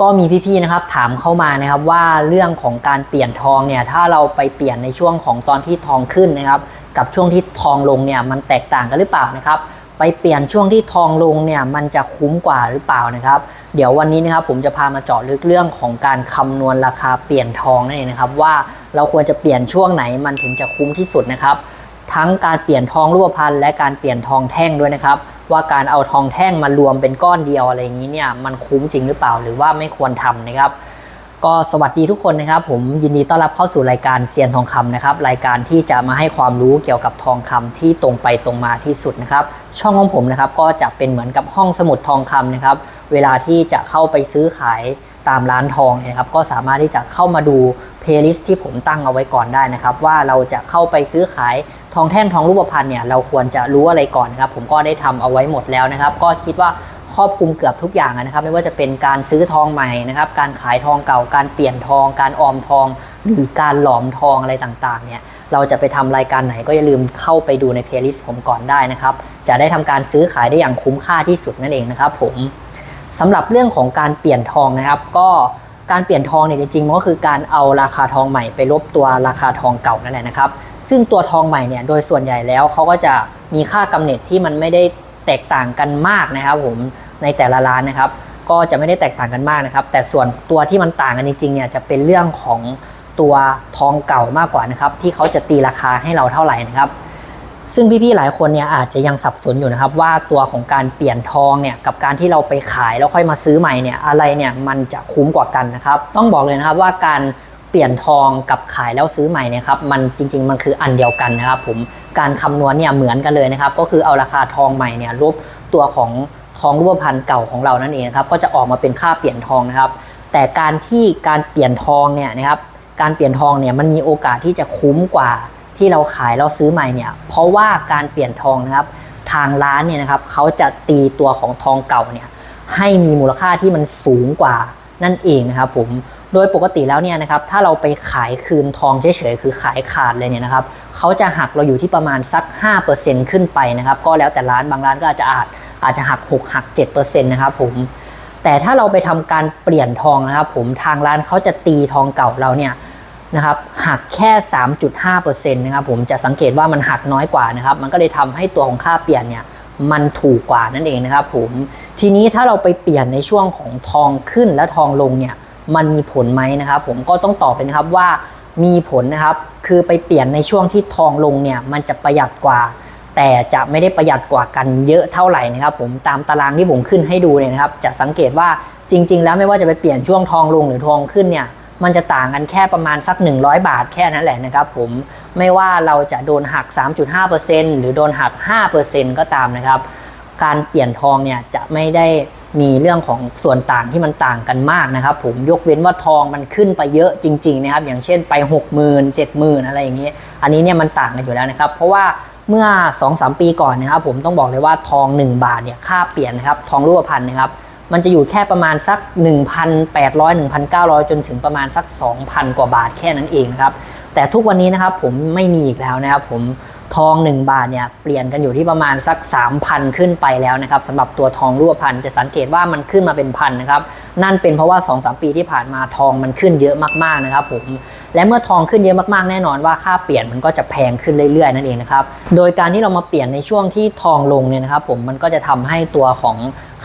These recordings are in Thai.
ก็มีพี่ๆนะครับถามเข้ามานะครับว่าเรื่องของการเปลี่ยนทองเนี่ยถ้าเราไปเปลี่ยนในช่วงของตอนที่ทองขึ้นนะครับ กับช่วงที่ทองลงเนี่ยมันแตกต่างกันหรือเปล่านะครับ ไปเปลี่ยนช่วงที่ทองลงเนี่ยมันจะคุ้มกว่าหรือเปล่านะครับ เดี๋ยววันนี้นะครับผมจะพามาเจาะลึกเรื่องของการคำนวณราคาเปลี่ยนทองนั่นเองนะครับ ว่าเราควรจะเปลี่ยนช่วงไหนมันถึงจะคุ้มที่สุดนะครับ ทั้งการเปลี่ยนทองรูปพรรณและการเปลี่ยนทองแท่งด้วยนะครับ ว่าการเอาทองแท่งมารวมเป็นก้อนเดียวอะไรอย่างนี้เนี่ยมันคุ้มจริงหรือเปล่าหรือว่าไม่ควรทำนะครับ ก็สวัสดีทุกคนนะครับ ผมยินดีต้อนรับเข้าสู่รายการเซียนทองคำนะครับ รายการที่จะมาให้ความรู้เกี่ยวกับทองคำที่ตรงไปตรงมาที่สุดนะครับ ช่องของผมนะครับก็จะเป็นเหมือนกับห้องสมุดทองคำนะครับ เวลาที่จะเข้าไปซื้อขายตามร้านทองนะครับ ก็สามารถที่จะเข้ามาดูเพลย์ลิสต์ที่ผมตั้งเอาไว้ก่อนได้นะครับ ว่าเราจะเข้าไปซื้อขายทองแท่งทองรูปพรรณเนี่ยเราควรจะรู้อะไรก่อนนะครับ ผมก็ได้ทำเอาไว้หมดแล้วนะครับ ก็คิดว่า ครอบคลุมเกือบทุกอย่างนะครับ ไม่ว่าจะเป็นการซื้อทองใหม่นะครับ การขายทองเก่า การเปลี่ยนทอง การออมทอง หรือการหลอมทองอะไรต่างๆ เนี่ย เราจะไปทำรายการไหนก็อย่าลืมเข้าไปดูในเพลย์ลิสต์ผมก่อนได้นะครับ จะได้ทำการซื้อขายได้อย่างคุ้มค่าที่สุดนั่นเองนะครับ ผมสำหรับเรื่องของการเปลี่ยนทองนะครับ ก็การเปลี่ยนทองเนี่ยจริงๆมันก็คือการเอาราคาทองใหม่ไปลบตัวราคาทองเก่านั่นแหละนะครับ ซึ่งตัวทองใหม่เนี่ยโดยส่วนใหญ่แล้วเขาก็จะมีค่ากำเนิดที่มันไม่ได้แตกต่างกันมากนะครับผม ในแต่ละร้านนะครับ ก็จะไม่ได้แตกต่างกันมากนะครับ แต่ส่วนตัวที่มันต่างกันจริงๆเนี่ยจะเป็นเรื่องของตัวทองเก่ามากกว่านะครับ ที่เขาจะตีราคาให้เราเท่าไหร่นะครับ ซึ่งพี่ๆหลายคนเนี่ยอาจจะยังสับสนอยู่นะครับ ว่าตัวของการเปลี่ยนทองเนี่ยกับการที่เราไปขายแล้วค่อยมาซื้อใหม่เนี่ยอะไรเนี่ยมันจะคุ้มกว่ากันนะครับ ต้องบอกเลยนะครับว่าการเปลี่ยนทองกับขายแล้วซื้อใหม่เนี่ยครับมันจริง ๆ มันคืออันเดียวกันนะครับ ผมการคำนวณเนี่ยเหมือนกันเลยนะครับ ก็คือเอาราคาทองใหม่เนี่ยลบตัวของ องรูปพรรณเก่าของเรานั่นเองนะครับก็จะออกมาเป็นค่าเปลี่ยนทองนะครับ แต่การที่การเปลี่ยนทองเนี่ยนะครับการเปลี่ยนทองเนี่ยมันมีโอกาสที่จะคุ้มกว่าที่เราขายเราซื้อใหม่เนี่ยเพราะว่าการเปลี่ยนทองนะครับทางร้านเนี่ยนะครับเขาจะตีตัวของทองเก่าเนี่ยให้มีมูลค่าที่มันสูงกว่านั่นเองนะครับผมโดยปกติแล้วเนี่ยนะครับถ้าเราไปขายคืนทองเฉยๆคือขายขาดเลยเนี่ยนะครับเขาจะหักเราอยู่ที่ประมาณสัก 5%ขึ้นไปนะครับก็แล้วแต่ร้านบางร้านก็อาจจะอาจ อาจจะหัก 6 หัก 7%นะครับผมแต่ถ้าเราไปทำการเปลี่ยนทองนะครับผมทางร้านเขาจะตีทองเก่าเราเนี่ยนะครับหักแค่ 3.5%นะครับผมจะสังเกตว่ามันหักน้อยกว่านะครับมันก็เลยทำให้ตัวของค่าเปลี่ยนเนี่ยมันถูกกว่านั่นเองนะครับผมทีนี้ถ้าเราไปเปลี่ยนในช่วงของทองขึ้นและทองลงเนี่ยมันมีผลไหมนะครับ ผมก็ต้องตอบเลยนะครับว่ามีผลนะครับ คือไปเปลี่ยนในช่วงที่ทองลงเนี่ยมันจะประหยัดกว่า แต่จะไม่ได้ประหยัดกว่ากันเยอะเท่าไหร่นะครับผมตามตารางที่ผมขึ้นให้ดูเนี่ยนะครับ จะสังเกตว่าจริง ๆ แล้วไม่ว่าจะไปเปลี่ยนช่วงทองลงหรือทองขึ้นเนี่ยมันจะต่างกันแค่ประมาณสัก 100 บาทแค่นั้นแหละนะครับผมไม่ว่าเราจะโดนหัก 3.5%หรือโดนหัก 5%ก็ตามนะครับ การเปลี่ยนทองเนี่ยจะไม่ได้มีเรื่องของส่วนต่างที่มันต่างกันมากนะครับผมยกเว้นว่าทองมันขึ้นไปเยอะจริง ๆ นะครับ อย่างเช่นไป 6 0 0 0 0 7 0 0 0 0 อะไรอย่างนี้ อันนี้เนี่ยมันต่างกันอยู่แล้วนะครับ เพราะว่า เมื่อ 2-3 ปีก่อนนะครับผมต้องบอกเลยว่าทอง 1 บาทเนี่ยค่าเปลี่ยนนะครับทองรูปพรรณนะครับมันจะอยู่แค่ประมาณสัก 1,800 1,900 จนถึงประมาณสัก 2,000 กว่าบาทแค่นั้นเองนะครับแต่ทุกวันนี้นะครับผมไม่มีอีกแล้วนะครับผม ทอง 1 บาทเนี่ยเปลี่ยนกันอยู่ที่ประมาณสัก 3,000 ขึ้นไปแล้วนะครับสำหรับตัวทองรูปพรรณจะสังเกตว่ามันขึ้นมาเป็นพันนะครับนั่นเป็นเพราะว่า 2-3 ปีที่ผ่านมาทองมันขึ้นเยอะมากๆนะครับผมและเมื่อทองขึ้นเยอะมากๆแน่นอนว่าค่าเปลี่ยนมันก็จะแพงขึ้นเรื่อยๆนั่นเองนะครับโดยการที่เรามาเปลี่ยนในช่วงที่ทองลงเนี่ยนะครับผมมันก็จะทำให้ตัวของ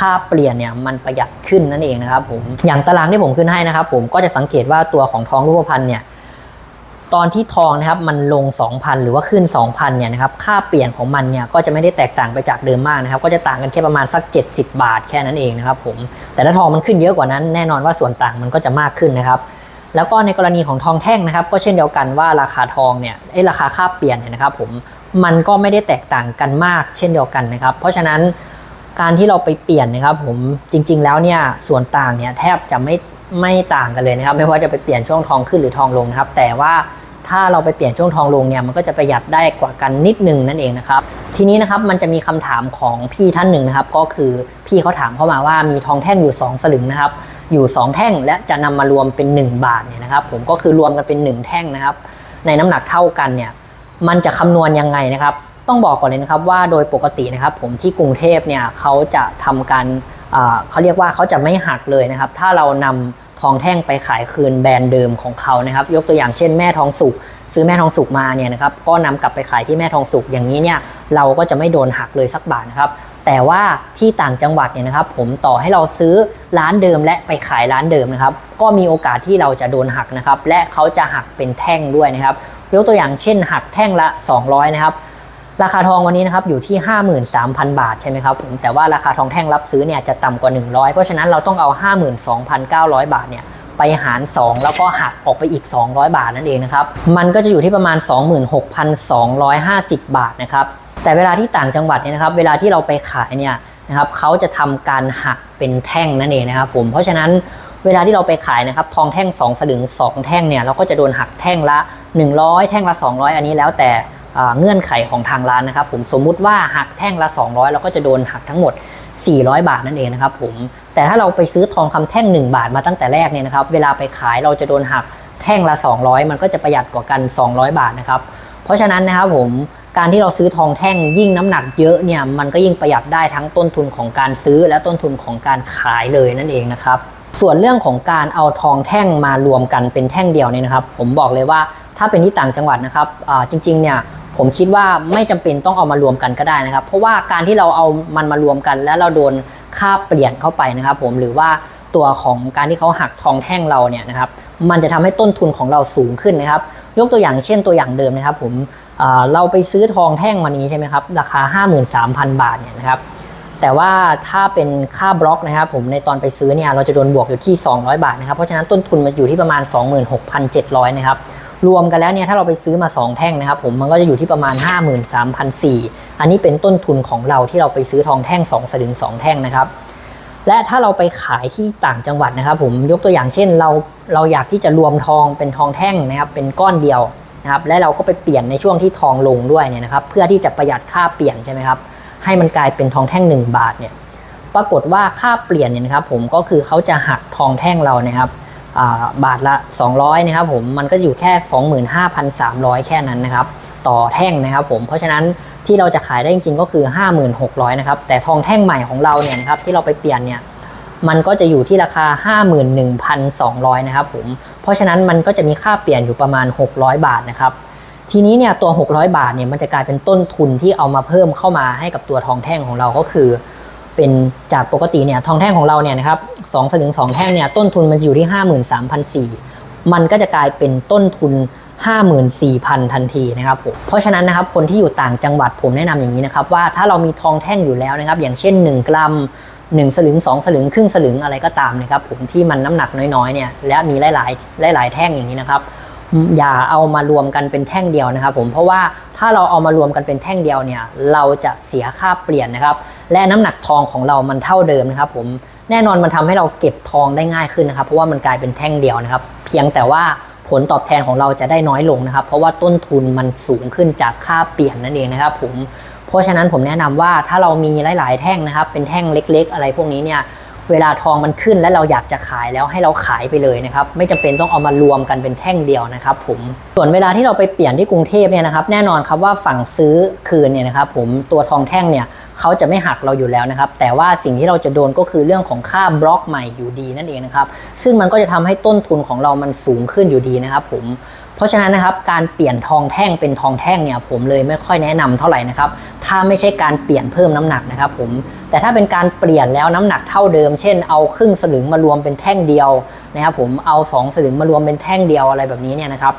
ค่าเปลี่ยนเนี่ยมันประหยัดขึ้นนั่นเองนะครับผมอย่างตารางที่ผมขึ้นให้นะครับผมก็จะสังเกตว่าตัวของทองรูปพรรณเนี่ย ตอนที่ทองนะครับมันลง 2,000 หรือว่าขึ้น 2,000เนี่ยนะครับค่าเปลี่ยนของมันเนี่ยก็จะไม่ได้แตกต่างไปจากเดิมมากนะครับก็จะต่างกันแค่ประมาณสัก 70 บาทแค่นั้นเองนะครับผมแต่ถ้าทองมันขึ้นเยอะกว่านั้นแน่นอนว่าส่วนต่างมันก็จะมากขึ้นนะครับแล้วก็ในกรณีของทองแท่งนะครับ ก็เช่นเดียวกันว่าราคาทองเนี่ยไอ้ราคาค่าเปลี่ยนเนี่ยนะครับผมมันก็ไม่ได้แตกต่างกันมากเช่นเดียวกันนะครับ เพราะฉะนั้นการที่เราไปเปลี่ยนนะครับผมจริง ๆ แล้วเนี่ยส่วนต่างเนี่ยแทบจะไม่ไม่ต่างกันเลยนะครับ ไม่ว่าจะไปเปลี่ยนช่วงทองขึ้นหรือทองลงนะครับ แต่ว่า ถ้าเราไปเปลี่ยนช่วงทองลงเนี่ยมันก็จะประหยัดได้กว่ากันนิดนึงนั่นเองนะครับทีนี้นะครับมันจะมีคำถามของพี่ท่านหนึ่งนะครับ ก็คือพี่เขาถามเข้ามาว่ามีทองแท่งอยู่ 2 สลึงนะครับ อยู่ 2 แท่งและจะนำมารวมเป็น 1 บาทเนี่ยนะครับ ผมก็คือรวมกันเป็น 1 แท่งนะครับ ในน้ำหนักเท่ากันเนี่ยมันจะคำนวณยังไงนะครับ ต้องบอกก่อนเลยนะครับว่าโดยปกตินะครับ ผมที่กรุงเทพเนี่ยเขาจะทำการเขาเรียกว่าเขาจะไม่หักเลยนะครับ ถ้าเรานำ ทองแท่งไปขายคืนแบรนด์เดิมของเขานะครับ ยกตัวอย่างเช่นแม่ทองสุกซื้อแม่ทองสุกมาเนี่ยนะครับก็นำกลับไปขายที่แม่ทองสุกอย่างนี้เนี่ยเราก็จะไม่โดนหักเลยสักบาทนะครับแต่ว่าที่ต่างจังหวัดเนี่ยนะครับ ผมต่อให้เราซื้อร้านเดิมและไปขายร้านเดิมนะครับ ก็มีโอกาสที่เราจะโดนหักนะครับ และเขาจะหักเป็นแท่งด้วยนะครับ ยกตัวอย่างเช่น หักแท่งละ 200 นะครับ ราคาทองวันนี้นะครับอยู่ที่ 53,000 บาทใช่ไหมครับผมแต่ว่าราคาทองแท่งรับซื้อเนี่ยจะต่ำกว่า 100 เพราะฉะนั้นเราต้องเอา 52,900 บาทเนี่ยไปหาร 2 แล้วก็หักออกไปอีก 200 บาทนั่นเองนะครับมันก็จะอยู่ที่ประมาณ 26,250 บาทนะครับแต่เวลาที่ต่างจังหวัดเนี่ยนะครับเวลาที่เราไปขายเนี่ยนะครับเขาจะทำการหักเป็นแท่งนั่นเองนะครับผมเพราะฉะนั้นเวลาที่เราไปขายนะครับทองแท่ง 2 สลึง 2 แท่งเนี่ยเราก็จะโดนหักแท่งละ 100 แท่งละ 200 อันนี้แล้วแต่ เงื่อนไขของทางร้านนะครับผมสมมุติว่าหักแท่งละ 200 เราก็จะโดนหักทั้งหมด 400 บาทนั่นเองนะครับผมแต่ถ้าเราไปซื้อทองคำแท่ง 1 บาทมาตั้งแต่แรกเนี่ยนะครับเวลาไปขายเราจะโดนหักแท่งละ 200 มันก็จะประหยัดกว่ากัน 200 บาทนะครับเพราะฉะนั้นนะครับผมการที่เราซื้อทองแท่งยิ่งน้ำหนักเยอะเนี่ยมันก็ยิ่งประหยัดได้ทั้งต้นทุนของการซื้อและต้นทุนของการขายเลยนั่นเองนะครับส่วนเรื่องของการเอาทองแท่งมารวมกันเป็นแท่งเดียวเนี่ยนะครับ ผมบอกเลยว่าถ้าเป็นที่ต่างจังหวัดนะครับจริงๆเนี่ย ผมคิดว่าไม่จำเป็นต้องเอามารวมกันก็ได้นะครับ เพราะว่าการที่เราเอามันมารวมกัน แล้วเราโดนค่าเปลี่ยนเข้าไปนะครับ ผมหรือว่าตัวของการที่เขาหักทองแท่งเราเนี่ยนะครับมันจะทำให้ต้นทุนของเราสูงขึ้นนะครับ ยกตัวอย่างเช่นตัวอย่างเดิมนะครับ ผมเราไปซื้อทองแท่งวันนี้ใช่ไหมครับราคา 53,000 บาทเนี่ยนะครับแต่ว่าถ้าเป็นค่าบล็อกนะครับ ผมในตอนไปซื้อเนี่ยเราจะโดนบวกอยู่ที่ 200 บาทนะครับเพราะฉะนั้นต้นทุนมันอยู่ที่ประมาณ 26,700 นะครับ รวมกันแล้วเนี่ยถ้าเราไปซื้อมา 2 แท่งนะครับผมมันก็จะอยู่ที่ประมาณ 53,400อันนี้เป็นต้นทุนของเราที่เราไปซื้อทองแท่ง 2 สลึง 2 แท่งนะครับ และถ้าเราไปขายที่ต่างจังหวัดนะครับ ผมยกตัวอย่างเช่นเราเราอยากที่จะรวมทองเป็นทองแท่งนะครับเป็นก้อนเดียวนะครับและเราก็ไปเปลี่ยนในช่วงที่ทองลงด้วยเนี่ยนะครับ เพื่อที่จะประหยัดค่าเปลี่ยนใช่ไหมครับให้มันกลายเป็นทองแท่ง 1 บาทเนี่ยปรากฏว่าค่าเปลี่ยนเนี่ยนะครับผมก็คือเขาจะหักทองแท่งเรานะครับ บาทละ 200นะครับผมมันก็อยู่แค่ 25,300 แค่นั้นนะครับต่อแท่งนะครับผมเพราะฉะนั้นที่เราจะขายได้จริงๆก็คือ 5,600นะครับแต่ทองแท่งใหม่ของเราเนี่ยนะครับที่เราไปเปลี่ยนเนี่ยมันก็จะอยู่ที่ราคา 51,200นะครับผมเพราะฉะนั้นมันก็จะมีค่าเปลี่ยนอยู่ประมาณ 600 บาทนะครับทีนี้เนี่ยตัว 600 บาทเนี่ยมันจะกลายเป็นต้นทุนที่เอามาเพิ่มเข้ามาให้กับตัวทองแท่งของเราก็คือ เป็นจากปกติเนี่ยทองแท่งของเราเนี่ยนะครับสองสลึงสองแท่งเนี่ยต้นทุนมันอยู่ที่ 53,400มันก็จะกลายเป็นต้นทุน 54,000 ทันทีนะครับผมเพราะฉะนั้นนะครับคนที่อยู่ต่างจังหวัดผมแนะนำอย่างนี้นะครับว่าถ้าเรามีทองแท่งอยู่แล้วนะครับ อย่างเช่น 1 กรัม 1 สลึง 2 สลึง ครึ่งสลึงอะไรก็ตามนะครับผมที่มันน้ำหนักน้อยๆเนี่ยและมีหลายๆหลายๆแท่งอย่างนี้นะครับอย่าเอามารวมกันเป็นแท่งเดียวนะครับผมเพราะว่าถ้าเราเอามารวมกันเป็นแท่งเดียวเนี่ยเราจะเสียค่าเปลี่ยนนะครับ และน้ำหนักทองของเรามันเท่าเดิมนะครับผมแน่นอนมันทำให้เราเก็บทองได้ง่ายขึ้นนะครับ เพราะว่ามันกลายเป็นแท่งเดียวนะครับ เพียงแต่ว่าผลตอบแทนของเราจะได้น้อยลงนะครับ เพราะว่าต้นทุนมันสูงขึ้นจากค่าเปลี่ยนนั่นเองนะครับผมเพราะฉะนั้นผมแนะนำว่าถ้าเรามีหลาย ๆ แท่งนะครับ เป็นแท่งเล็ก ๆ อะไรพวกนี้เนี่ยเวลาทองมันขึ้นและเราอยากจะขายแล้วให้เราขายไปเลยนะครับ ไม่จำเป็นต้องเอามารวมกันเป็นแท่งเดียวนะครับผมส่วนเวลาที่เราไปเปลี่ยนที่กรุงเทพเนี่ยนะครับ แน่นอนครับว่าฝั่งซื้อคืนเนี่ยนะครับผมตัวทองแท่งเนี่ย เขาจะไม่หักเราอยู่แล้วนะครับ แต่ว่าสิ่งที่เราจะโดนก็คือเรื่องของค่าบล็อกใหม่อยู่ดีนั่นเองนะครับ ซึ่งมันก็จะทำให้ต้นทุนของเรามันสูงขึ้นอยู่ดีนะครับผมเพราะฉะนั้นนะครับการเปลี่ยนทองแท่งเป็นทองแท่งเนี่ยผมเลยไม่ค่อยแนะนำเท่าไหร่นะครับถ้าไม่ใช่การเปลี่ยนเพิ่มน้ำหนักนะครับผมแต่ถ้าเป็นการเปลี่ยนแล้วน้ำหนักเท่าเดิม เช่นเอาครึ่งสลึงมารวมเป็นแท่งเดียวนะครับผมเอา 2 สลึงมารวมเป็นแท่งเดียวอะไรแบบนี้เนี่ยนะครับ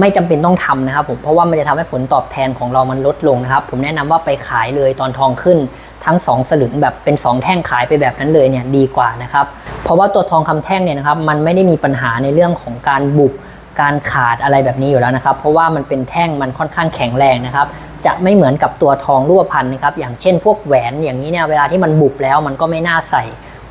ไม่จำเป็นต้องทำนะครับผมเพราะว่ามันจะทำให้ผลตอบแทนของเรามันลดลงนะครับ ผมแนะนำว่าไปขายเลยตอนทองขึ้นทั้ง 2 สลึงแบบเป็น 2 แท่งขายไปแบบนั้นเลยเนี่ยดีกว่านะครับเพราะว่าตัวทองคำแท่งเนี่ยนะครับมันไม่ได้มีปัญหาในเรื่องของการบุบการขาดอะไรแบบนี้อยู่แล้วนะครับ เพราะว่ามันเป็นแท่งมันค่อนข้างแข็งแรงนะครับ จะไม่เหมือนกับตัวทองรูปพรรณนะครับอย่างเช่นพวกแหวนอย่างนี้เนี่ยเวลาที่มันบุบแล้วมันก็ไม่น่าใส่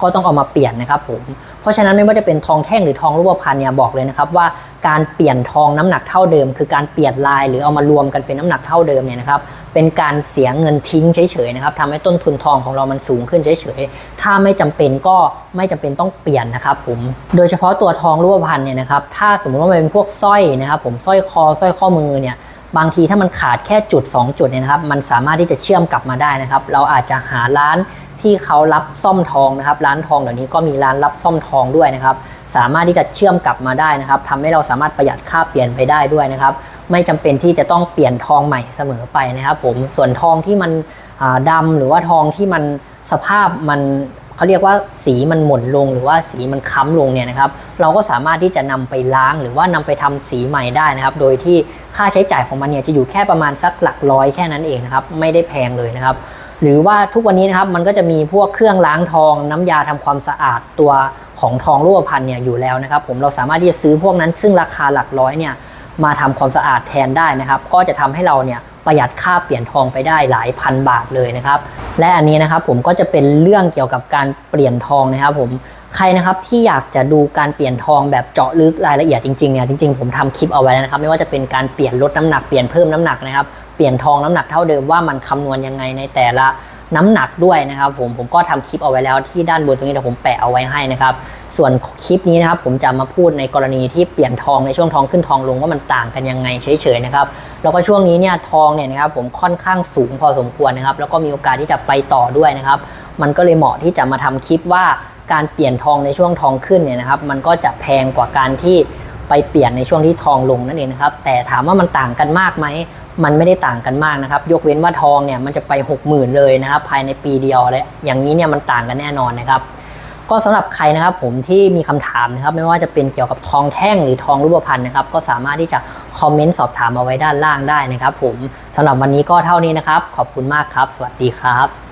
ก็ต้องเอามาเปลี่ยนนะครับผมเพราะฉะนั้นไม่ว่าจะเป็นทองแท่งหรือทองรูปพรรณเนี่ยบอกเลยนะครับว่าการเปลี่ยนทองน้ำหนักเท่าเดิม คือการเปลี่ยนลายหรือเอามารวมกันเป็นน้ำหนักเท่าเดิมเนี่ยนะครับเป็นการเสียเงินทิ้งเฉยๆนะครับทำให้ต้นทุนทองของเรามันสูงขึ้นเฉยๆถ้าไม่จำเป็นก็ไม่จำเป็นต้องเปลี่ยนนะครับผมโดยเฉพาะตัวทองรูปพรรณเนี่ยนะครับถ้าสมมติว่ามันเป็นพวกสร้อยนะครับผมสร้อยคอสร้อยข้อมือเนี่ยบางทีถ้ามันขาดแค่จุด 2 จุดเนี่ยนะครับ มันสามารถที่จะเชื่อมกลับมาได้นะครับ เราอาจจะหาร้าน ที่เขารับซ่อมทองนะครับ ร้านทองเดี๋ยวนี้ก็มีร้านรับซ่อมทองด้วยนะครับ สามารถที่จะเชื่อมกลับมาได้นะครับทำให้เราสามารถประหยัดค่าเปลี่ยนไปได้ด้วยนะครับ ไม่จำเป็นที่จะต้องเปลี่ยนทองใหม่เสมอไปนะครับ ผมส่วนทองที่มันดำาหรือว่าทองที่มันสภาพมันเขาเรียกว่าสีมันหม่นลงหรือว่าสีมันค้ำลงเนี่ยนะครับ เราก็สามารถที่จะนำไปล้างหรือว่านำไปทำสีใหม่ได้นะครับ โดยที่ค่าใช้จ่ายของมันเนี่ยจะอยู่แค่ประมาณสักหลักร้อยแค่นั้นเองนะครับ ไม่ได้แพงเลยนะครับ หรือว่าทุกวันนี้นะครับมันก็จะมีพวกเครื่องล้างทองน้ำยาทำความสะอาดตัวของทองรูปพรรณเนี่ยอยู่แล้วนะครับ ผมเราสามารถที่จะซื้อพวกนั้น ซึ่งราคาหลักร้อยเนี่ยมาทำความสะอาดแทนได้นะครับ ก็จะทำให้เราเนี่ยประหยัดค่าเปลี่ยนทองไปได้หลายพันบาทเลยนะครับ และอันนี้นะครับผมก็จะเป็นเรื่องเกี่ยวกับการเปลี่ยนทองนะครับ ผมใครนะครับที่อยากจะดูการเปลี่ยนทองแบบเจาะลึกรายละเอียดจริงๆเนี่ยจริงๆผมทำคลิปเอาไว้แล้วนะครับ ไม่ว่าจะเป็นการเปลี่ยนลดน้ำหนักเปลี่ยนเพิ่มน้ำหนักนะครับ เปลี่ยนทองน้ำหนักเท่าเดิมว่ามันคำนวณยังไงในแต่ละน้ำหนักด้วยนะครับ ผมผมก็ทำคลิปเอาไว้แล้วที่ด้านบนตรงนี้เดี๋ยวผมแปะเอาไว้ให้นะครับ ส่วนคลิปนี้นะครับ ผมจะมาพูดในกรณีที่เปลี่ยนทองในช่วงทองขึ้นทองลงว่ามันต่างกันยังไงเฉยๆนะครับแล้วก็ช่วงนี้เนี่ยทองเนี่ยนะครับ ผมค่อนข้างสูงพอสมควรนะครับ แล้วก็มีโอกาสที่จะไปต่อด้วยนะครับ มันก็เลยเหมาะที่จะมาทำคลิปว่าการเปลี่ยนทองในช่วงทองขึ้นเนี่ยนะครับ มันก็จะแพงกว่าการที่ไปเปลี่ยนในช่วงที่ทองลงนั่นเองนะครับ แต่ถามว่ามันต่างกันมากไหม มันไม่ได้ต่างกันมากนะครับ ยกเว้นว่าทองเนี่ยมันจะไป 60,000 เลยนะครับ ภายในปีเดียวเลยอย่างนี้เนี่ยมันต่างกันแน่นอนนะครับ ก็สำหรับใครนะครับผมที่มีคำถามนะครับ ไม่ว่าจะเป็นเกี่ยวกับทองแท่งหรือทองรูปพรรณนะครับ ก็สามารถที่จะคอมเมนต์สอบถามเอาไว้ด้านล่างได้นะครับ ผมสำหรับวันนี้ก็เท่านี้นะครับ ขอบคุณมากครับ สวัสดีครับ